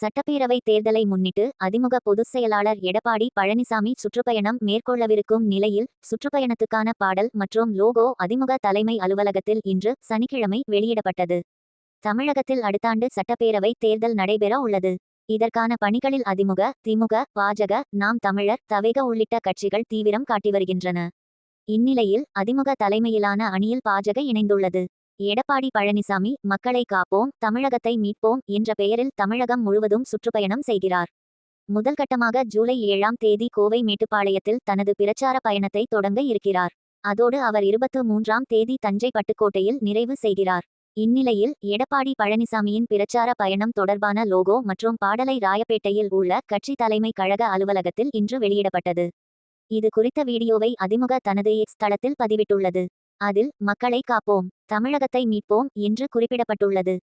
சட்டப்பேரவை தேர்தலை முன்னிட்டு அதிமுக பொதுச் செயலாளர் எடப்பாடி பழனிசாமி சுற்றுப்பயணம் மேற்கொள்ளவிருக்கும் நிலையில் சுற்றுப்பயணத்துக்கான பாடல் மற்றும் லோகோ அதிமுக தலைமை அலுவலகத்தில் இன்று சனிக்கிழமை வெளியிடப்பட்டது. தமிழகத்தில் அடுத்தாண்டு சட்டப்பேரவை தேர்தல் நடைபெற உள்ளது. இதற்கான பணிகளில் அதிமுக திமுக பாஜக நாம் தமிழர் தவேக உள்ளிட்ட கட்சிகள் தீவிரம் காட்டி வருகின்றன. இந்நிலையில் அதிமுக தலைமையிலான அணியில் பாஜக இணைந்துள்ளது. எடப்பாடி பழனிசாமி மக்களை காப்போம் தமிழகத்தை மீட்போம் என்ற பெயரில் தமிழகம் முழுவதும் சுற்றுப்பயணம் செய்கிறார். முதல் கட்டமாக ஜூலை ஏழாம் தேதி கோவை மேட்டுப்பாளையத்தில் தனது பிரச்சார பயணத்தை தொடங்க இருக்கிறார். அதோடு அவர் இருபத்து மூன்றாம் தேதி தஞ்சை பட்டுக்கோட்டையில் நிறைவு செய்கிறார். இந்நிலையில் எடப்பாடி பழனிசாமியின் பிரச்சார பயணம் தொடர்பான லோகோ மற்றும் பாடலை ராயப்பேட்டையில் உள்ள கட்சி தலைமை கழக அலுவலகத்தில் இன்று வெளியிடப்பட்டது. இது குறித்த வீடியோவை அதிமுக தனது எக்ஸ் தளத்தில் பதிவிட்டுள்ளது. அதில் மக்களை காப்போம் தமிழகத்தை மீட்போம் என்று குறிப்பிடப்பட்டுள்ளது.